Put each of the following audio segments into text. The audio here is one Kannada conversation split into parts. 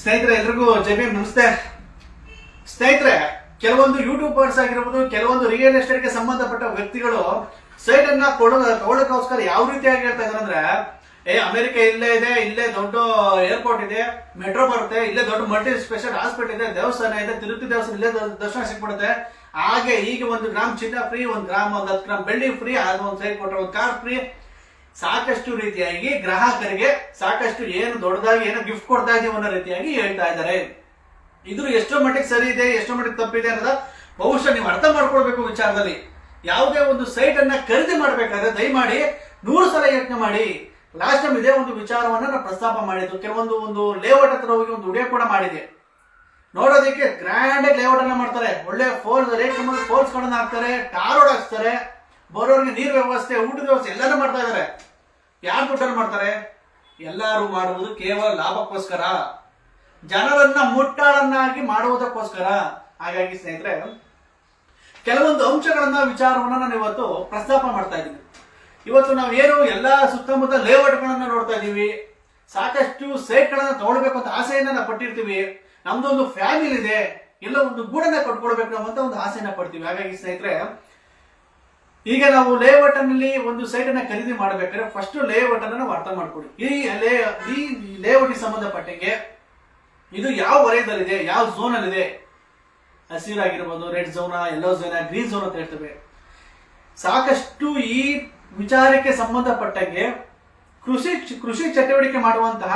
ಸ್ನೇಹಿತರೆ, ಎಲ್ರಿಗೂ ಜಮೀನು ನಮಸ್ತೆ. ಸ್ನೇಹಿತರೆ, ಕೆಲವೊಂದು ಯೂಟ್ಯೂಬರ್ಸ್ ಆಗಿರ್ಬೋದು, ಕೆಲವೊಂದು ರಿಯಲ್ ಎಸ್ಟೇಟ್ಗೆ ಸಂಬಂಧಪಟ್ಟ ವ್ಯಕ್ತಿಗಳು ಸೈಟ್ ಅನ್ನ ಕೊಡೋ ತಗೊಳ್ಳೋಕೋಸ್ಕರ ಯಾವ ರೀತಿಯಾಗಿ ಹೇಳ್ತಾ ಇದಾರೆ ಅಂದ್ರೆ, ಏ, ಅಮೆರಿಕ ಇಲ್ಲೇ ಇದೆ, ಇಲ್ಲೇ ದೊಡ್ಡ ಏರ್ಪೋರ್ಟ್ ಇದೆ ಮೆಟ್ರೋ ಬರುತ್ತೆ, ಇಲ್ಲೇ ದೊಡ್ಡ ಮಲ್ಟಿ ಸ್ಪೆಷಲ್ ಹಾಸ್ಪಿಟಲ್ ಇದೆ, ದೇವಸ್ಥಾನ ಇದೆ, ತಿರುಪತಿ ದೇವಸ್ಥಾನ ಇಲ್ಲೇ ದರ್ಶನ ಸಿಕ್ಬಿಡುತ್ತೆ. ಹಾಗೆ ಈಗ ಒಂದು ಗ್ರಾಮ್ ಚಿನ್ನ ಫ್ರೀ ಒಂದು ಗ್ರಾಮ್ ಒಂದು ಹತ್ತು ಗ್ರಾಮ್ ಬೆಳ್ಳಿ ಫ್ರೀ ಅದು ಒಂದು ಸೈಟ್ ಕೊಟ್ಟರೆ ಒಂದು ಕಾರ್ ಫ್ರೀ ಸಾಕಷ್ಟು ರೀತಿಯಾಗಿ ಗ್ರಾಹಕರಿಗೆ ಸಾಕಷ್ಟು ಏನು ದೊಡ್ಡದಾಗಿ ಏನೋ ಗಿಫ್ಟ್ ಕೊಡ್ತಾ ಇದೀವಿ ಅನ್ನೋ ರೀತಿಯಾಗಿ ಹೇಳ್ತಾ ಇದ್ದಾರೆ. ಇದು ಎಷ್ಟೋ ಮಟ್ಟಿಗೆ ಸರಿ ಇದೆ, ಎಷ್ಟೋ ಮಟ್ಟಿಗೆ ತಪ್ಪಿದೆ ಅನ್ನೋದ ಬಹುಶಃ ನೀವು ಅರ್ಥ ಮಾಡ್ಕೊಳ್ಬೇಕು ವಿಚಾರದಲ್ಲಿ. ಯಾವುದೇ ಒಂದು ಸೈಟ್ ಅನ್ನ ಖರೀದಿ ಮಾಡಬೇಕಾದ್ರೆ ದಯಮಾಡಿ ನೂರು ಸಲ ಯತ್ನ ಮಾಡಿ. ಲಾಸ್ಟ್ ಟೈಮ್ ಇದೇ ಒಂದು ವಿಚಾರವನ್ನ ನಾನು ಪ್ರಸ್ತಾಪ ಮಾಡಿದ್ದು. ಕೆಲವೊಂದು ಒಂದು ಲೇಔಟ್ ಹತ್ರ ಹೋಗಿ ಒಂದು ವಿಡಿಯೋ ಕೂಡ ಮಾಡಿದೆ. ನೋಡೋದಕ್ಕೆ ಗ್ರ್ಯಾಂಡ್ ಆಗಿ ಲೇಔಟ್ ಅನ್ನ ಮಾಡ್ತಾರೆ. ಒಳ್ಳೆ ಫೋರ್ಸ್ ಫೋರ್ಸ್ ಗಳನ್ನ ಹಾಕ್ತಾರೆ ಟಾರ್ ರೋಡ್ ಹಾಕ್ತಾರೆ ಬರೋರಿಗೆ ನೀರ್ ವ್ಯವಸ್ಥೆ, ಊಟದ ವ್ಯವಸ್ಥೆ ಎಲ್ಲಾನು ಮಾಡ್ತಾ ಇದಾರೆ ಯಾರು ದುಡ್ಡಲ್ಲಿ ಮಾಡ್ತಾರೆ? ಎಲ್ಲರೂ ಮಾಡುವುದು ಕೇವಲ ಲಾಭಕ್ಕೋಸ್ಕರ. ಜನರನ್ನ ಮುಟ್ಟಾಳನ್ನಾಗಿ ಮಾಡುವುದಕ್ಕೋಸ್ಕರ. ಹಾಗಾಗಿ ಸ್ನೇಹಿತರೆ, ಕೆಲವೊಂದು ಅಂಶಗಳನ್ನ ವಿಚಾರವನ್ನ ನಾನು ಇವತ್ತು ಪ್ರಸ್ತಾಪ ಮಾಡ್ತಾ ಇದ್ದೀನಿ. ಇವತ್ತು ನಾವು ಏನು ಎಲ್ಲಾ ಸುತ್ತಮುತ್ತ ಲೇಔಟ್ಗಳನ್ನ ನೋಡ್ತಾ ಇದ್ದೀವಿ. ಸಾಕಷ್ಟು ಸೇಟ್ಗಳನ್ನ ತಗೊಳ್ಬೇಕು ಅಂತ ಆಸೆಯನ್ನ ನಾವು ಪಟ್ಟಿರ್ತೀವಿ. ನಮ್ದೊಂದು ಫ್ಯಾಮಿಲಿ ಇದೆ. ಎಲ್ಲ ಒಂದು ಗೂಡನ್ನ ಕಟ್ಕೊಳ್ಬೇಕು ಅಂತ ಒಂದು ಆಸೆಯನ್ನ ಪಡ್ತೀವಿ. ಹಾಗಾಗಿ ಸ್ನೇಹಿತರೆ ಈಗ ನಾವು ಲೇಔಟ್ನಲ್ಲಿ ಒಂದು ಸೈಟ್ ಅನ್ನ ಖರೀದಿ ಮಾಡಬೇಕಾದ್ರೆ ಫಸ್ಟ್ ಲೇಔಟ್ ಅನ್ನ ನಾವು ಅರ್ಥ ಮಾಡ್ಕೊಡಿ ಈ ಲೇ ಈ ಲೇಔಟ್ ಸಂಬಂಧಪಟ್ಟಂಗೆ ಇದು ಯಾವ ವಲಯದಲ್ಲಿದೆ, ಯಾವ ಝೋನ್ ಅಲ್ಲಿದೆ? ಹಸಿರಾಗಿರ್ಬೋದು, ರೆಡ್ ಝೋನ ಯೆಲ್ಲೋ ಝೋನ ಗ್ರೀನ್ ಝೋನ್ ಅಂತ ಹೇಳ್ತೇವೆ. ಸಾಕಷ್ಟು ಈ ವಿಚಾರಕ್ಕೆ ಸಂಬಂಧಪಟ್ಟಂಗೆ ಕೃಷಿ ಕೃಷಿ ಚಟುವಟಿಕೆ ಮಾಡುವಂತಹ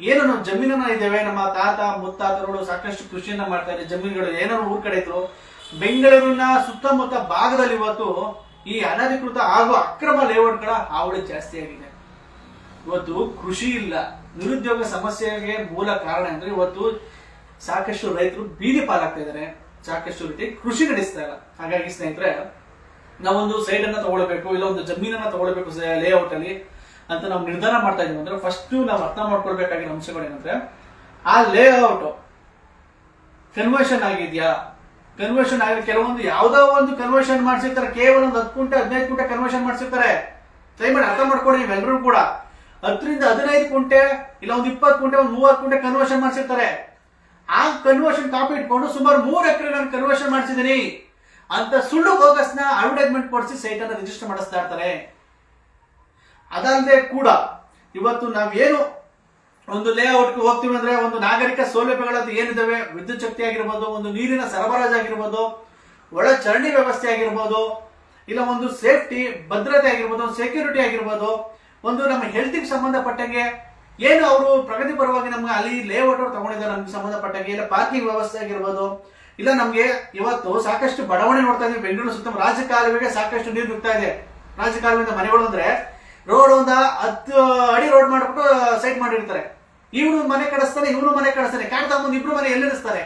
ಏನು ನಮ್ಮ ಜಮೀನನ್ನ ಇದ್ದೇವೆ, ನಮ್ಮ ತಾತ, ಮುತ್ತಾತರುಗಳು ಸಾಕಷ್ಟು ಕೃಷಿಯನ್ನ ಮಾಡ್ತಾರೆ ಜಮೀನುಗಳು ಏನೋ ಊರ್ ಕಡೆ ಇದ್ರು ಬೆಂಗಳೂರಿನ ಸುತ್ತಮುತ್ತ ಭಾಗದಲ್ಲಿ ಇವತ್ತು ಈ ಅನಧಿಕೃತ ಹಾಗೂ ಅಕ್ರಮ ಲೇಔಟ್ಗಳ ಹಾವಳಿ ಜಾಸ್ತಿ ಆಗಿದೆ. ಇವತ್ತು ಕೃಷಿ ಇಲ್ಲ. ನಿರುದ್ಯೋಗ ಸಮಸ್ಯೆಗೆ ಮೂಲ ಕಾರಣ ಅಂದ್ರೆ ಇವತ್ತು ಸಾಕಷ್ಟು ರೈತರು ಬೀದಿ ಪಾಲಾಗ್ತಾ ಇದ್ದಾರೆ. ಸಾಕಷ್ಟು ರೀತಿ ಕೃಷಿ ನಡೆಸ್ತಾ ಇಲ್ಲ. ಹಾಗಾಗಿ ಸ್ನೇಹಿತರೆ, ನಾವೊಂದು ಸೈಡ್ ಅನ್ನ ತಗೊಳ್ಬೇಕು, ಇಲ್ಲ ಒಂದು ಜಮೀನನ್ನ ತಗೊಳ್ಬೇಕು ಲೇಔಟ್ ಅಲ್ಲಿ ಅಂತ ನಾವು ನಿರ್ಧಾರ ಮಾಡ್ತಾ ಇದೀವಿ ಅಂದ್ರೆ ಫಸ್ಟ್ ನಾವು ಅರ್ಥ ಮಾಡ್ಕೊಳ್ಬೇಕಾಗಿರೋ ಅಂಶಗಳು ಏನಂದ್ರೆ ಆ ಲೇಔಟ್ ಕನ್ವರ್ಷನ್ ಆಗಿದ್ಯಾ? ಕನ್ವರ್ಷನ್ ಆಗಿ ಕೆಲವೊಂದು ಯಾವ್ದೋ ಒಂದು ಕನ್ವರ್ಷನ್ ಮಾಡಿಸಿರ್ತಾರೆ. ಕೇವಲ ಒಂದು ಹತ್ತು ಕುಂಟೆ ಹದಿನೈದು ಕುಂಟೆ ಕನ್ವರ್ಷನ್ ಮಾಡ್ಸಿರ್ತಾರೆ. ಮಾಡಿ, ಅರ್ಥ ಮಾಡ್ಕೊಡಿ ನೀವೆಲ್ಲರೂ ಕೂಡ. ಹತ್ತರಿಂದ ಹದಿನೈದು ಕುಂಟೆ ಇಲ್ಲ ಒಂದು ಇಪ್ಪತ್ತು ಕುಂಟೆ ಒಂದು ಮೂವತ್ತು ಕುಂಟೆ ಕನ್ವರ್ಷನ್ ಮಾಡಿಸಿರ್ತಾರೆ. ಆ ಕನ್ವರ್ಷನ್ ಕಾಪಿ ಇಟ್ಕೊಂಡು ಸುಮಾರು ಮೂರು ಎಕರೆ ನಾನು ಕನ್ವರ್ಷನ್ ಮಾಡಿಸಿದ್ದೀನಿ. ಅಂತ ಸುಳ್ಳು ಬೋಗಸ್ನ ಅಡ್ವರ್ಟೈಸ್ಮೆಂಟ್ ಕೊಡಿಸಿ ಸೈಟ್ ಅನ್ನ ರಿಜಿಸ್ಟರ್ ಮಾಡಿಸ್ತಾ ಇರ್ತಾರೆ. ಅದಲ್ಲದೆ ಕೂಡ ಇವತ್ತು ನಾವೇನು ಒಂದು ಲೇಔಟ್ಗೆ ಹೋಗ್ತೀವಿ ಅಂದ್ರೆ ಒಂದು ನಾಗರಿಕ ಸೌಲಭ್ಯಗಳದ್ದು ಏನಿದಾವೆ? ವಿದ್ಯುತ್ ಶಕ್ತಿ ಆಗಿರ್ಬೋದು, ಒಂದು ನೀರಿನ ಸರಬರಾಜು ಆಗಿರ್ಬೋದು, ಒಳ ಚರಂಡಿ ವ್ಯವಸ್ಥೆ ಆಗಿರ್ಬೋದು, ಇಲ್ಲ ಒಂದು ಸೇಫ್ಟಿ ಭದ್ರತೆ ಆಗಿರ್ಬೋದು ಸೆಕ್ಯೂರಿಟಿ ಆಗಿರ್ಬೋದು, ಒಂದು ನಮ್ಮ ಹೆಲ್ತಿಗೆ ಸಂಬಂಧಪಟ್ಟಂಗೆ ಏನು ಅವರು ಪ್ರಗತಿ ಪರವಾಗಿ ನಮ್ಗೆ ಅಲ್ಲಿ ಲೇಔಟ್ ಅವ್ರು ತಗೊಂಡಿದ್ದಾರೆ ನಮ್ಗೆ ಸಂಬಂಧಪಟ್ಟಂಗೆ, ಇಲ್ಲ ಪಾರ್ಕಿಂಗ್ ವ್ಯವಸ್ಥೆ ಆಗಿರ್ಬೋದು, ಇಲ್ಲ ನಮ್ಗೆ ಇವತ್ತು ಸಾಕಷ್ಟು ಬಡಾವಣೆ ನೋಡ್ತಾ ಇದೀವಿ ಬೆಂಗಳೂರು ಸುತ್ತ ರಾಜಕಾಲುವೆಗೆ ಸಾಕಷ್ಟು ನೀರು ನುಗ್ತಾ ಇದೆ. ರಾಜಕಾಲುವೆಯಿಂದ ಮನೆಗಳು ಅಂದ್ರೆ ರೋಡ್ ಒಂದ ಹತ್ತು ಅಡಿ ರೋಡ್ ಮಾಡ್ಬಿಟ್ಟು ಸೈಟ್ ಮಾಡಿರ್ತಾರೆ. ಇವನು ಮನೆ ಕಡಿಸ್ತಾನೆ ಇವನು ಮನೆ ಕಡಿಸ್ತಾನೆ ಕಾಣ್ತಾ ಮುಂದೆ ಇಬ್ರು ಮನೆ ಎಲ್ಲಿರಿಸ್ತಾರೆ?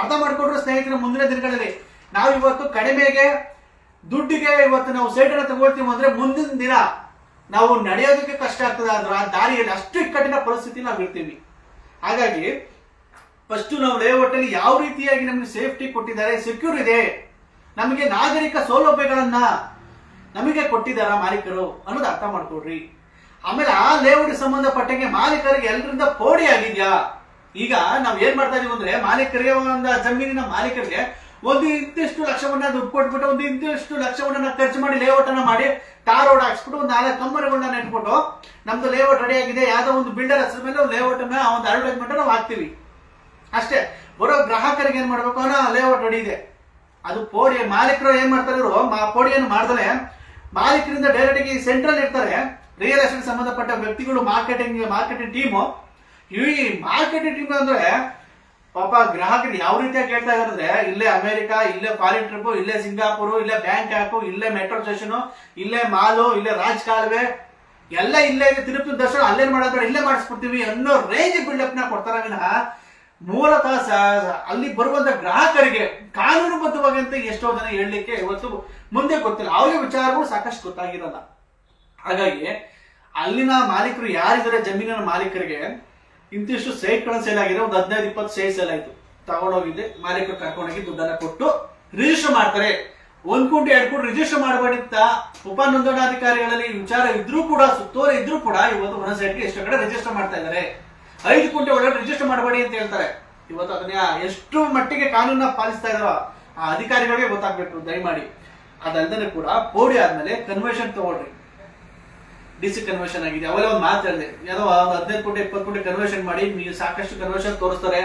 ಅರ್ಥ ಮಾಡ್ಕೊಂಡ್ರು ಸ್ನೇಹಿತರ, ಮುಂದಿನ ದಿನಗಳಲ್ಲಿ ನಾವು ಇವತ್ತು ಕಡಿಮೆಗೆ, ದುಡ್ಡಿಗೆ ಇವತ್ತು ನಾವು ಸೈಟನ್ನು ತಗೊಳ್ತೀವಿ ಅಂದ್ರೆ ಮುಂದಿನ ದಿನ ನಾವು ನಡೆಯೋದಕ್ಕೆ ಕಷ್ಟ ಆಗ್ತದೆ. ಅಂದ್ರೆ ಆ ದಾರಿಯಲ್ಲಿ ಅಷ್ಟು ಇಕ್ಕಟ್ಟಿನ ಪರಿಸ್ಥಿತಿ ನಾವು ಇರ್ತೀವಿ. ಹಾಗಾಗಿ ಫಸ್ಟ್ ನಾವು ಲೇಔಟ್ ಅಲ್ಲಿ ಯಾವ ರೀತಿಯಾಗಿ ನಮಗೆ ಸೇಫ್ಟಿ ಕೊಟ್ಟಿದ್ದಾರೆ ಸೆಕ್ಯೂರ್ ಇದೆ, ನಮಗೆ ನಾಗರಿಕ ಸೌಲಭ್ಯಗಳನ್ನ ನಮಗೆ ಕೊಟ್ಟಿದ್ದಾರ ಮಾಲೀಕರು ಅನ್ನೋದು ಅರ್ಥ ಮಾಡ್ಕೊಡ್ರಿ ಆಮೇಲೆ ಆ ಲೇಔಟ್ ಸಂಬಂಧಪಟ್ಟಂಗೆ ಮಾಲೀಕರಿಗೆ ಎಲ್ಲರಿಂದ ಪೋಡಿ ಆಗಿದ್ಯಾ? ಈಗ ನಾವ್ ಏನ್ ಮಾಡ್ತಾ ಇದೀವಿ ಅಂದ್ರೆ ಮಾಲೀಕರಿಗೆ ಒಂದು ಜಮೀನಿನ ಮಾಲೀಕರಿಗೆ ಒಂದು ಇಂತಿಷ್ಟು ಲಕ್ಷವನ್ನ ದುಡ್ಡು ಕೊಟ್ಬಿಟ್ಟು ಒಂದು ಇಂತಿಷ್ಟು ಲಕ್ಷವನ್ನ ಖರ್ಚು ಮಾಡಿ ಲೇಔಟ್ ಅನ್ನ ಮಾಡಿ ಟಾರ್ ರೋಡ್ ಹಾಕ್ಸ್ಬಿಟ್ಟು ಒಂದು ನಾಲ್ಕು ಕಂಬರಿಗಳನ್ನ ನೆಟ್ಬಿಟ್ಟು ನಮ್ದು ಲೇಔಟ್ ರೆಡಿ ಆಗಿದೆ. ಯಾವ್ದೋ ಒಂದು ಬಿಲ್ಡರ್ ಹೆಸರು ಮೇಲೆ ಲೇಔಟ್ ಅನ್ನ ಒಂದು ಅಡ್ವರ್ಟೈಸ್ಮೆಂಟ್ ನಾವು ಹಾಕ್ತಿವಿ. ಅಷ್ಟೇ, ಬರೋ ಗ್ರಾಹಕರಿಗೆ ಏನ್ ಮಾಡ್ಬೇಕು? ಅನ್ನೋ ಲೇಔಟ್ ರೆಡಿ ಇದೆ. ಅದು ಪೋಡಿ, ಮಾಲೀಕರು ಏನ್ ಮಾಡ್ತಾರೆ ಪೋಡಿಯನ್ನು ಮಾಡ್ದಲೆ ಮಾಲೀಕರಿಂದ ಡೈರೆಕ್ಟ್ ಆಗಿ ಸೆಂಟ್ರಲ್ ಇರ್ತಾರೆ. ರಿಯಲ್ ಎಸ್ಟೇಟ್ ಸಂಬಂಧಪಟ್ಟ ವ್ಯಕ್ತಿಗಳು ಮಾರ್ಕೆಟಿಂಗ್ ಮಾರ್ಕೆಟಿಂಗ್ ಟೀಮು ಈ ಮಾರ್ಕೆಟಿಂಗ್ ಟೀಮ್ ಅಂದ್ರೆ ಪಾಪ ಗ್ರಾಹಕರು ಯಾವ ರೀತಿಯಾಗಿ ಕೇಳ್ತಾ ಇದಾರೆ ಇಲ್ಲೇ ಅಮೆರಿಕ, ಇಲ್ಲೇ ಫಾರಿನ್ ಟ್ರಿಪ್ ಇಲ್ಲೇ ಸಿಂಗಾಪುರ್, ಇಲ್ಲೇ ಬ್ಯಾಂಕಾಕ್ ಇಲ್ಲೇ ಮೆಟ್ರೋ ಸ್ಟೇಷನ್ ಇಲ್ಲೇ ಮಾಲು ಇಲ್ಲೇ ರಾಜ್ ಕಾಲುವೆ ಎಲ್ಲ ಇಲ್ಲೇ ತಿರುಪತಿ ದರ್ಶನ ಅಲ್ಲೇ ಮಾಡೋದ್ರೆ ಇಲ್ಲೇ ಮಾಡಿಸ್ಬಿಡ್ತೀವಿ ಅನ್ನೋ ರೇಂಜ್ ಬಿಲ್ಡಪ್ನ ಕೊಡ್ತಾರ ವಿನಃ ಮೂಲತಃ ಅಲ್ಲಿ ಬರುವಂತ ಗ್ರಾಹಕರಿಗೆ ಕಾನೂನುಬದ್ಧವಾಗಿ ಅಂತ ಎಷ್ಟೋ ಜನ ಹೇಳಲಿಕ್ಕೆ ಇವತ್ತು ಮುಂದೆ ಗೊತ್ತಿಲ್ಲ. ಅವ್ರಿಗೆ ವಿಚಾರಗಳು ಸಾಕಷ್ಟು ಗೊತ್ತಾಗಿರಲ್ಲ. ಹಾಗಾಗಿ ಅಲ್ಲಿನ ಮಾಲೀಕರು ಯಾರಿದ್ದಾರೆ? ಜಮೀನಿನ ಮಾಲೀಕರಿಗೆ ಇಂತಿಷ್ಟು ಸೈಟ್ಗಳನ್ನ ಸೇಲ್ ಆಗಿದೆ ಒಂದು ಹದಿನೈದು, ಇಪ್ಪತ್ತು ಸೈಟ್ ಸೇಲ್ ಆಯ್ತು. ತಗೊಂಡೋಗಿದ್ದೆ. ಮಾಲೀಕರು ಕರ್ಕೊಂಡೋಗಿ ದುಡ್ಡನ್ನ ಕೊಟ್ಟು ರಿಜಿಸ್ಟರ್ ಮಾಡ್ತಾರೆ. ಒಂದ್ ಕೋಟಿ, ಎರಡು ಕೋಟಿ ರಿಜಿಸ್ಟರ್ ಮಾಡಬೇಡಿತ್ತ ಉಪ ನೋಂದಣಾಧಿಕಾರಿಗಳಲ್ಲಿ ವಿಚಾರ ಇದ್ರೂ ಕೂಡ, ಸುತ್ತೋಲೆ ಇದ್ರೂ ಕೂಡ ಇವತ್ತು ಒಂದೊಂದು ಸೈಟ್ಗೆ ಎಷ್ಟು ಕಡೆ ರಿಜಿಸ್ಟರ್ ಮಾಡ್ತಾ ಇದ್ದಾರೆ. ಐದು ಕೋಟಿ ಒಳಗಡೆ ರಿಜಿಸ್ಟರ್ ಮಾಡಬೇಡಿ ಅಂತ ಹೇಳ್ತಾರೆ. ಇವತ್ತು ಅದನ್ನ ಎಷ್ಟು ಮಟ್ಟಿಗೆ ಕಾನೂನ ಪಾಲಿಸ್ತಾ ಇದಾರೋ ಆ ಅಧಿಕಾರಿಗಳಿಗೆ ಗೊತ್ತಾಗ್ಬೇಕು. ದಯಮಾಡಿ. ಅದಲ್ಲದೆ ಕೂಡ ಪೋಡಿ ಆದ್ಮೇಲೆ ಕನ್ವೆನ್ಷನ್ ತಗೊಳ್ರಿ. ಡಿ ಸಿ ಕನ್ವರ್ಷನ್ ಆಗಿದೆ. ಅವೆಲ್ಲ ಒಂದು ಮಾತು ಹೇಳಿದೆ. ಏನೋ ಒಂದು ಹದಿನೈದು ಕೋಟಿ ಇಪ್ಪತ್ತು ಕೋಟಿ ಕನ್ವರ್ಷನ್ ಮಾಡಿ, ನೀವು ಸಾಕಷ್ಟು ಕನ್ವರ್ಷನ್ ತೋರಿಸ್ತಾರೆ.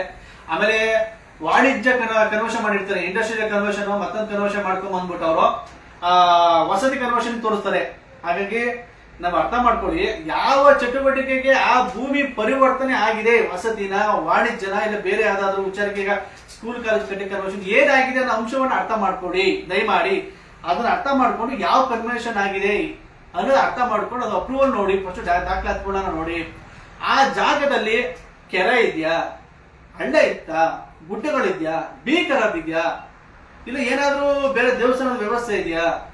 ಆಮೇಲೆ ವಾಣಿಜ್ಯ ಕನ್ವರ್ಷನ್ ಮಾಡಿರ್ತಾರೆ. ಇಂಡಸ್ಟ್ರಿಯಲ್ ಕನ್ವರ್ಷನ್ ಮತ್ತೊಂದು ಕನ್ವರ್ಷನ್ ಮಾಡ್ಕೊಂಡ್ ಬಂದ್ಬಿಟ್ಟು ಅವರು ವಸತಿ ಕನ್ವರ್ಷನ್ ತೋರಿಸ್ತಾರೆ. ಹಾಗಾಗಿ ನಾವು ಅರ್ಥ ಮಾಡ್ಕೊಳ್ಳಿ, ಯಾವ ಚಟುವಟಿಕೆಗೆ ಆ ಭೂಮಿ ಪರಿವರ್ತನೆ ಆಗಿದೆ, ವಸತಿನ, ವಾಣಿಜ್ಯನ, ಇಲ್ಲ ಬೇರೆ ಯಾವ್ದಾದ್ರು ವಿಚಾರಕ್ಕೆ ಸ್ಕೂಲ್ ಕಾಲೇಜ್ ಕಟ್ಟಿ ಕನ್ವರ್ಷನ್ ಏನಾಗಿದೆ ಅನ್ನೋ ಅಂಶವನ್ನು ಅರ್ಥ ಮಾಡ್ಕೊಡಿ ದಯಮಾಡಿ ಅದನ್ನ ಅರ್ಥ ಮಾಡ್ಕೊಂಡು ಯಾವ ಕನ್ವರ್ಷನ್ ಆಗಿದೆ ಅನ್ನೋದು ಅರ್ಥ ಮಾಡ್ಕೊಂಡು ಅದು ಅಪ್ರೂವಲ್ ನೋಡಿ ಫಸ್ಟ್ ಕೂಡ ನೋಡಿ. ಆ ಜಾಗದಲ್ಲಿ ಕೆರೆ ಇದೆಯಾ? ಹಳ್ಳ ಇತ್ತಾ? ಗುಡ್ಡಗಳಿದ್ಯಾ? ಬೀ ಖರಾಬ್ ಇದೆಯಾ ಇಲ್ಲ ಏನಾದ್ರೂ ಬೇರೆ ದೇವಸ್ಥಾನದ ವ್ಯವಸ್ಥೆ ಇದೆಯಾ?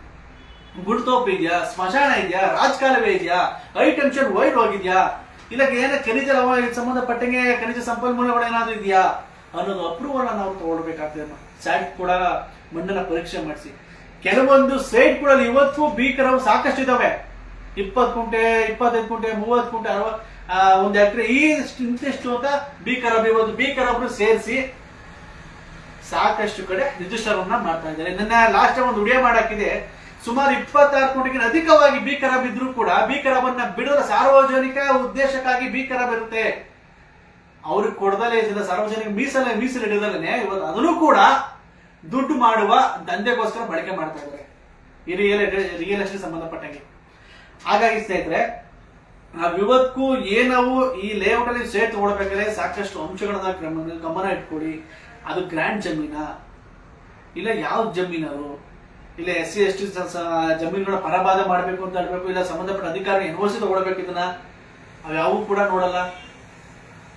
ಗುಡ್ತೋಪ್ ಇದೆಯಾ ಸ್ಮಶಾನ ಇದೆಯಾ? ರಾಜಕಾಲವೇ ಇದೆಯಾ? ಹೈ ಟೆನ್ಷನ್ ವೈಡ್ ಹೋಗಿದ್ಯಾ? ಇಲ್ಲ ಏನ ಖನಿಜ ಸಂಬಂಧಪಟ್ಟಂಗೆ ಖನಿಜ ಸಂಪನ್ಮೂಲಗಳು ಏನಾದ್ರೂ ಇದೆಯಾ? ಅನ್ನೋದು ಅಪ್ರೂವಲ್ ನಾವು ತಗೊಳ್ಬೇಕಾಗ್ತದೆ. ಸ್ಯಾಟ್ ಕೂಡ ಮಣ್ಣನ್ನ ಪರೀಕ್ಷೆ ಮಾಡಿಸಿ. ಕೆಲವೊಂದು ಕೂಡ ಇವತ್ತು ಭೀಕರವು ಸಾಕಷ್ಟು ಇದಾವೆ. ಇಪ್ಪತ್ತು ಕುಂಟೆ ಇಪ್ಪತ್ತೈದು ಕುಂಟೆ ಮೂವತ್ತು ಕುಂಟೆ ಅರವತ್ ಒಂದು ಎಕರೆ ಈ ಇಂತಿಷ್ಟು ಅಂತ ಭೀಕರಬ್ ಇವತ್ತು ಭೀಕರಬ್ರು ಸೇರಿಸಿ ಸಾಕಷ್ಟು ಕಡೆ ರಿಜಿಸ್ಟರ್ ಅನ್ನ ಮಾಡ್ತಾ ಇದ್ದಾರೆ. ನನ್ನ ಲಾಸ್ಟ್ ಒಂದು ಉಡಿಯ ಮಾಡಾಕಿದೆ ಸುಮಾರು ಇಪ್ಪತ್ತಾರು ಕೋಟಿಗಿಂತ ಅಧಿಕವಾಗಿ ಬಿ ಖರಾಬ್ ಇದ್ರೂ ಕೂಡ ಬಿ ಖರಾಬನ್ನ ಬಿಡದ ಸಾರ್ವಜನಿಕ ಉದ್ದೇಶಕ್ಕಾಗಿ ಭೀಕರ ಇರುತ್ತೆ ಅವ್ರಿಗೆ ಕೊಡದಲೇ ಸಾರ್ವಜನಿಕ ಮೀಸಲೇ ಮೀಸಲಿಡದಲ್ಲೇ ಇವತ್ತು ಅದನ್ನು ಕೂಡ ದುಡ್ಡು ಮಾಡುವ ದಂಧೆಗೋಸ್ಕರ ಬಳಕೆ ಮಾಡ್ತಾ ಇದ್ದಾರೆ. ಈ ರಿಯಲ್ ರಿಯಲ್ ಎಸ್ಟೇಟ್ ಸಂಬಂಧಪಟ್ಟಂಗೆ. ಹಾಗಾಗಿ ಸ್ನೇಹಿತರೆ, ನಾವು ಇವತ್ತು ಏನಾವು ಈ ಲೇಔಟ್ ಅಲ್ಲಿ ಸೇರ್ ತಗೊಳ್ಬೇಕಾದ್ರೆ ಸಾಕಷ್ಟು ಅಂಶಗಳನ್ನ ಗಮನ ಇಟ್ಕೊಡಿ ಅದು ಗ್ರ್ಯಾಂಡ್ ಜಮೀನ? ಇಲ್ಲ ಯಾವ ಜಮೀನರು ಇಲ್ಲ ಎಸ್ ಸಿ ಎಸ್ ಟಿ ಜಮೀನುಗಳ ಪರಬಾಧೆ ಮಾಡಬೇಕು ಅಂತ ಹೇಳ್ಬೇಕು, ಇಲ್ಲ ಸಂಬಂಧಪಟ್ಟ ಅಧಿಕಾರಿ ಎನ್ಒಸಿ ತಗೊಳ್ಬೇಕು ಇದನ್ನ? ಅವ್ಯಾವು ಕೂಡ ನೋಡಲ್ಲ.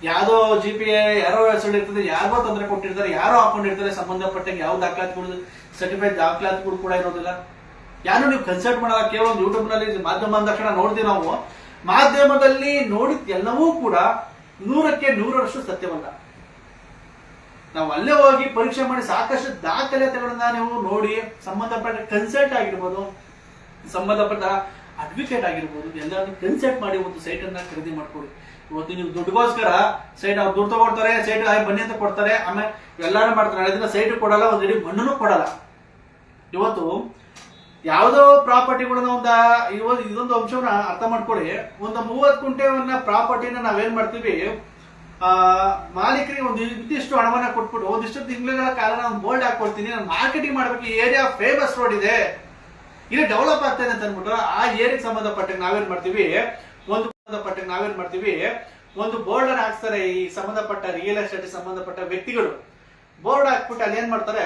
ಯಾವ್ದೋ ಜಿ ಪಿ ಯಾರೋ ಹೆಸರು ಇರ್ತದೆ ಯಾರೋ ತೊಂದರೆ ಕೊಟ್ಟಿರ್ತಾರೆ, ಯಾರೋ ಹಾಕೊಂಡಿರ್ತಾರೆ ಸಂಬಂಧಪಟ್ಟ ಯಾವ ದಾಖಲಾತಿಗಳು ಸರ್ಟಿಫೈಡ್ ದಾಖಲಾತಿಗಳು ಕೂಡ ಇರೋದಿಲ್ಲ. ಯಾರು ನೀವು ಕನ್ಸಲ್ಟ್ ಮಾಡಲ್ಲ ಕೇವಲ ಯೂಟ್ಯೂಬ್ನಲ್ಲಿ ಮಾಧ್ಯಮ ಅಂದ ತಕ್ಷಣ ನೋಡ್ತೀವಿ ನಾವು. ಮಾಧ್ಯಮದಲ್ಲಿ ನೋಡಿದ ಎಲ್ಲವೂ ಕೂಡ ನೂರಕ್ಕೆ ನೂರರಷ್ಟು ಸತ್ಯವಲ್ಲ. ನಾವು ಅಲ್ಲೇ ಹೋಗಿ ಪರೀಕ್ಷೆ ಮಾಡಿ ಸಾಕಷ್ಟು ದಾಖಲಾತಿಗಳನ್ನ ನೀವು ನೋಡಿ, ಸಂಬಂಧಪಟ್ಟ ಕನ್ಸಲ್ಟ್ ಆಗಿರ್ಬೋದು, ಸಂಬಂಧಪಟ್ಟ ಅಡ್ವೊಕೇಟ್ ಆಗಿರ್ಬೋದು, ಎಲ್ಲರನ್ನು ಕನ್ಸಲ್ಟ್ ಮಾಡಿ ಒಂದು ಸೈಟ್ ಅನ್ನ ಖರೀದಿ ಮಾಡ್ಕೊಳ್ಳಿ. ಇವತ್ತು ನೀವು ದುಡ್ಡುಗೋಸ್ಕರ ಸೈಟ್ ಅವ್ರು ದುಡ್ಡು ತಗೊಳ್ತಾರೆ, ಸೈಟ್ ಬನ್ನಿ ಅಂತ ಕೊಡ್ತಾರೆ, ಆಮೇಲೆ ಎಲ್ಲಾನು ಮಾಡ್ತಾರೆ. ಅದನ್ನ ದಿನ ಸೈಟ್ ಕೊಡಲ್ಲ, ಒಂದು ಇಡೀ ಮಣ್ಣು ಕೊಡಲ್ಲ. ಇವತ್ತು ಯಾವುದೋ ಪ್ರಾಪರ್ಟಿಗಳನ್ನ ಒಂದ ಇವತ್ತು ಇದೊಂದು ಅಂಶವನ್ನ ಅರ್ಥ ಮಾಡ್ಕೊಳ್ಳಿ. ಒಂದು ಮೂವತ್ತು ಕುಂಟೆವನ್ನ ಪ್ರಾಪರ್ಟಿನ ನಾವೇನ್ ಮಾಡ್ತೀವಿ, ಆ, ಮಾಲೀಕರಿಗೆ ಒಂದು ಇಂತಿಷ್ಟು ಹಣವನ್ನ ಕೊಟ್ಬಿಟ್ಟು ಒಂದಿಷ್ಟು ತಿಂಗಳ ಕಾಲ ನಾನು ಬೋಲ್ಡ್ ಹಾಕೊಡ್ತೀನಿ ನಾನು ಮಾರ್ಕೆಟಿಂಗ್ ಮಾಡ್ಬೇಕು ಏರಿಯಾ ಫೇಮಸ್ ರೋಡ್ ಇದೆ. ಇಲ್ಲಿ ಡೆವಲಪ್ ಆಗ್ತದೆ ಅಂತ ಅಂದ್ಬಿಟ್ಟು ಆ ಏರಿಯಾಗೆ ಸಂಬಂಧಪಟ್ಟಂಗೆ ನಾವೇನ್ ಮಾಡ್ತೀವಿ, ಒಂದು ಸಂಬಂಧಪಟ್ಟಂಗೆ ನಾವೇನ್ ಮಾಡ್ತೀವಿ? ಒಂದು ಬೋರ್ಡ್ ಅನ್ನ ಹಾಕ್ತಾರೆ ಈ ಸಂಬಂಧಪಟ್ಟ ರಿಯಲ್ ಎಸ್ಟೇಟ್ ಸಂಬಂಧಪಟ್ಟ ವ್ಯಕ್ತಿಗಳು. ಬೋರ್ಡ್ ಹಾಕ್ಬಿಟ್ಟು ಅಲ್ಲಿ ಏನ್ ಮಾಡ್ತಾರೆ?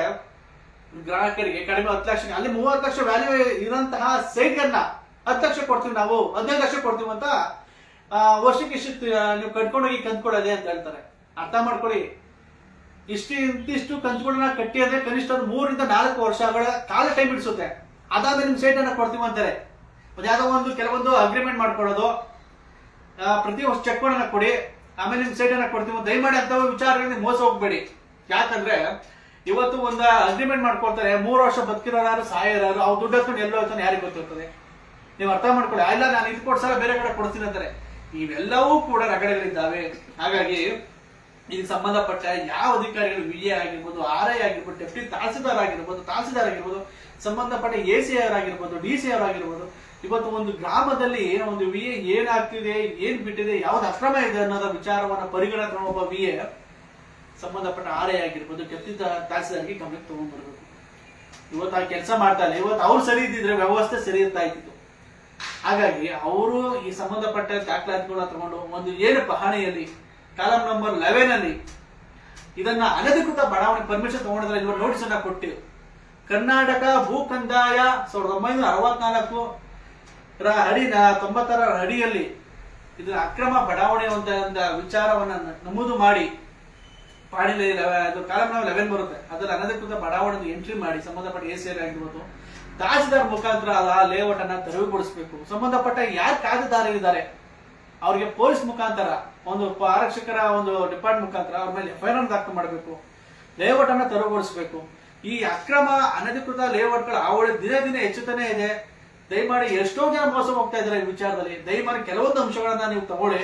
ಗ್ರಾಹಕರಿಗೆ ಕಡಿಮೆ ಹತ್ತು ಲಕ್ಷ, ಅಲ್ಲಿ ಮೂವತ್ತು ಲಕ್ಷ ವ್ಯಾಲ್ಯೂ ಇರುವಂತಹ ಸೈಟ್ ಅನ್ನ ಹತ್ತು ಲಕ್ಷ ಕೊಡ್ತೀವಿ ನಾವು, ಹದಿನೈದು ಲಕ್ಷ ಕೊಡ್ತೀವಿ ಅಂತ ವರ್ಷಕ್ಕೆ ಇಷ್ಟು ನೀವು ಕಟ್ಕೊಂಡೋಗಿ ಕಂತ್ಕೊಳ್ಳೋದೆ ಅಂತ ಹೇಳ್ತಾರೆ. ಅರ್ಥ ಮಾಡ್ಕೊಳ್ಳಿ. ಇಷ್ಟು ಇಂತಿಷ್ಟು ಕಂತುಗಳನ್ನ ಕಟ್ಟಿ ಅಂದ್ರೆ ಕನಿಷ್ಠ ಒಂದು ಮೂರಿಂದ ನಾಲ್ಕು ವರ್ಷಗಳ ಕಾಲ ಟೈಮ್ ಹಿಡಿಸುತ್ತೆ. ಅದಾದ್ಮೇಲೆ ನಿಮ್ ಸೈಟ್ ಅನ್ನ ಕೊಡ್ತೀವಿ ಅಂತಾರೆ. ಯಾವ್ದೋ ಒಂದು ಕೆಲವೊಂದು ಅಗ್ರಿಮೆಂಟ್ ಮಾಡ್ಕೊಳ್ಳೋದು ಪ್ರತಿ ವರ್ಷ ಚೆಕ್ ಅನ್ನ ಕೊಡಿ. ಆಮೇಲೆ ನಿಮ್ ಸೈಟ್ ಅನ್ನ ಕೊಡ್ತೀವಿ ದಯಮಾಡಿ ಅಂತ ವಿಚಾರಗಳಿಗೆ ಮೋಸ ಹೋಗ್ಬೇಡಿ. ಯಾಕಂದ್ರೆ ಇವತ್ತು ಒಂದು ಅಗ್ರಿಮೆಂಟ್ ಮಾಡ್ಕೊಳ್ತಾರೆ. ಮೂರು ವರ್ಷ ಬದುಕಿರೋರು ಸಾಯಿರೋರು, ಅವ್ರು ದುಡ್ಡು ಹಾಕೊಂಡು ಎಲ್ಲೋ ಹೋಗ್ತಾನೆ ಯಾರಿಗೆ ಗೊತ್ತಿರ್ತದೆ? ನೀವು ಅರ್ಥ ಮಾಡ್ಕೊಳ್ಳಿ. ಇಲ್ಲ, ನಾನು ಇದು ಕೊಡ್ಸಲ್ಲ ಬೇರೆ ಕಡೆ ಕೊಡ್ತೀನಿ ಅಂತಾರೆ. ಇವೆಲ್ಲವೂ ಕೂಡ ರಗಡೆಗಳಿದ್ದಾವೆ ಹಾಗಾಗಿ ಇದಕ್ಕೆ ಸಂಬಂಧಪಟ್ಟ ಯಾವ ಅಧಿಕಾರಿಗಳು ವಿ ಎ ಆಗಿರ್ಬೋದು ಆರ್ ಐ ಆಗಿರ್ಬೋದು ಡೆಪ್ಟಿ ತಹಸೀಲ್ದಾರ್ ಆಗಿರ್ಬೋದು ತಹಸೀಲ್ದಾರ್ ಆಗಿರ್ಬೋದು, ಸಂಬಂಧಪಟ್ಟ ಎ ಸಿ ಆರ್ ಆಗಿರ್ಬೋದು ಡಿ ಸಿ ಆರ್ ಆಗಿರ್ಬೋದು ಇವತ್ತು ಒಂದು ಗ್ರಾಮದಲ್ಲಿ ಒಂದು ವಿ ಎ ಏನಾಗ್ತಿದೆ, ಏನ್ ಬಿಟ್ಟಿದೆ, ಯಾವ್ದು ಅಕ್ರಮ ಇದೆ ಅನ್ನೋದ ವಿಚಾರವನ್ನ ಪರಿಗಣನೆ ಒಬ್ಬ ವಿ ಎ ಸಂಬಂಧಪಟ್ಟ ಆರ್ ಎ ಆಗಿರ್ಬೋದು ಕೆತ್ತಿದ್ದ ತಹಸೀಲ್ದಾರ್ಗೆ ಗಮನಕ್ಕೆ ತಗೊಂಡ್ಬರ್ಬೇಕು. ಇವತ್ತು ಆ ಕೆಲಸ ಮಾಡ್ತಾ ಇಲ್ಲ. ಇವತ್ತು ಅವ್ರು ಸರಿ ಇದ್ದಿದ್ರೆ ವ್ಯವಸ್ಥೆ ಸರಿ ಇರ್ತಾ ಇತ್ತು ಹಾಗಾಗಿ ಅವರು ಈ ಸಂಬಂಧಪಟ್ಟ ದಾಖಲಾತಿಗಳನ್ನ ತಗೊಂಡು ಒಂದು ಏನು ಪಹಣಿಯಲ್ಲಿ ಕಾಲಂ ನಂಬರ್ ಲೆವೆನ್ ಅಲ್ಲಿ ಇದನ್ನ ಅನಧಿಕೃತ ಬಡಾವಣೆ ಪರ್ಮಿಷನ್ ತಗೊಂಡಿದ್ರೆ ಇವರು ನೋಟಿಸ್ ಅನ್ನ ಕೊಟ್ಟಿದ್ರು ಕರ್ನಾಟಕ ಭೂ ಕಂದಾಯ ಸಾವಿರದ ಒಂಬೈನೂರ ಅರವತ್ನಾಲ್ಕು ಅಡಿ ತೊಂಬತ್ತರ ಅಡಿಯಲ್ಲಿ ಇದು ಅಕ್ರಮ ಬಡಾವಣೆ ಅಂತ ವಿಚಾರವನ್ನ ನಮೂದು ಮಾಡಿ, ಪಾಡಿಲಿ ಅದು ನಂಬರ್ ಲೆವೆನ್ ಬರುತ್ತೆ. ಅದ್ರಲ್ಲಿ ಅನಧಿಕೃತ ಬಡಾವಣೆ ಎಂಟ್ರಿ ಮಾಡಿ, ಸಂಬಂಧಪಟ್ಟ ಎ ಸಿ ಆಗಿರ್ಬೋದು. ತಹಸೀಲ್ದಾರ್ ಮುಖಾಂತರ ಆ ಲೇಔಟ್ ಅನ್ನ ತೆರವುಗೊಳಿಸಬೇಕು. ಸಂಬಂಧಪಟ್ಟ ಯಾರು ಕಾಯ್ದೆದಾರರಿದ್ದಾರೆ ಅವರಿಗೆ ಪೊಲೀಸ್ ಮುಖಾಂತರ, ಒಂದು ಆರಕ್ಷಕರ ಒಂದು ಡಿಪಾರ್ಟ್ಮೆಂಟ್ ಮುಖಾಂತರ ಅವ್ರ ಮೇಲೆ ಎಫ್ ಐ ಆರ್ ದಾಖಲು ಮಾಡಬೇಕು. ಲೇಔಟ್ ಅನ್ನ ತೆರವುಗೊಳಿಸಬೇಕು. ಈ ಅಕ್ರಮ, ಅನಧಿಕೃತ ಲೇಔಟ್ಗಳ ಆವಳಿ ದಿನೇ ದಿನೇ ಹೆಚ್ಚುತ್ತಾನೆ ಇದೆ. ದಯಮಾಡಿ ಎಷ್ಟೋ ಜನ ಮೋಸ ಹೋಗ್ತಾ ಇದ್ದಾರೆ ಈ ವಿಚಾರದಲ್ಲಿ. ದಯಮಾಡಿ ಕೆಲವೊಂದು ಅಂಶಗಳನ್ನ ನೀವು ತಗೊಳ್ಳಿ.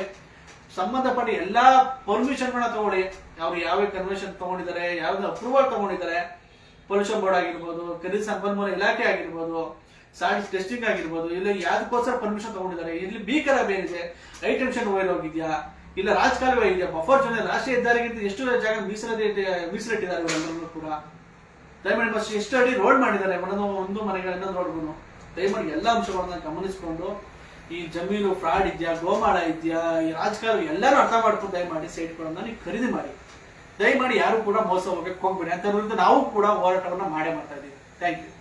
ಸಂಬಂಧಪಟ್ಟ ಎಲ್ಲಾ ಪರ್ಮಿಷನ್ಗಳನ್ನ ತಗೊಳ್ಳಿ. ಅವ್ರು ಯಾವ ಕನ್ವೆನ್ಷನ್ ತಗೊಂಡಿದ್ದಾರೆ ಯಾವ್ದು ಅಪ್ರೂವಲ್ ತಗೊಂಡಿದ್ದಾರೆ. ಪೊಲ್ಯೂಷನ್ ಬೋರ್ಡ್ ಆಗಿರ್ಬೋದು ಖನಿಜ ಸಂಪನ್ಮೂಲ ಇಲಾಖೆ ಆಗಿರ್ಬೋದು ಸಾಯಿಲ್ ಟೆಸ್ಟಿಂಗ್ ಆಗಿರ್ಬೋದು, ಇಲ್ಲ ಯಾವ್ದಕ್ಕೋಸ್ಕರ ಪರ್ಮಿಷನ್ ತಗೊಂಡಿದ್ದಾರೆ, ಇಲ್ಲಿ ಭೀಕರ ಬೇರಿದೆ ಹೈ ಟೆನ್ಷನ್ ವೈರ್ ಹೋಗಿದ್ಯಾ? ಇಲ್ಲ ರಾಜಕಾಲುವೆ ಇದೆಯಾ? ಬಫರ್ ಜೊತೆ ರಾಷ್ಟ್ರೀಯ ಹೆದ್ದಾರಿಗಿಂತ ಎಷ್ಟು ಜಾಗ ಮೀಸಲಿದೆ, ಮೀಸಲಿಟ್ಟಿದ್ದಾರೆ ಇವರೆಲ್ಲರೂ ಕೂಡ. ದಯಮಾಡಿ ಎಷ್ಟು ಅಡಿ ರೋಡ್ ಮಾಡಿದ್ದಾರೆ ಒಂದು ಮನೆಗಳನ್ನ ಇನ್ನೊಂದು ರೋಡ್ಗೂ ದಯಮಾಡಿ ಎಲ್ಲ ಅಂಶಗಳನ್ನ ಗಮನಿಸಿಕೊಂಡು, ಈ ಜಮೀನು ಫ್ರಾಡ್ ಇದೆಯಾ, ಗೋಮಾಳ ಇದೆಯಾ, ಈ ರಾಜಕಾರಣ ಎಲ್ಲರೂ ಅರ್ಥ ಮಾಡ್ಕೊಂಡು ದಯಮಾಡಿ ಸೈಟ್ಗಳನ್ನ ನೀವು ಖರೀದಿ ಮಾಡಿ. ದಯಮಾಡಿ ಯಾರು ಕೂಡ ಮೋಸ ಹೋಗಕ್ಕೆ ಹೋಗ್ಬೇಡಿ. ಅಂತ ನಾವು ಕೂಡ ಹೋರಾಟವನ್ನ ಮಾಡೇ ಮಾಡ್ತಾ ಇದ್ದೀವಿ. Thank you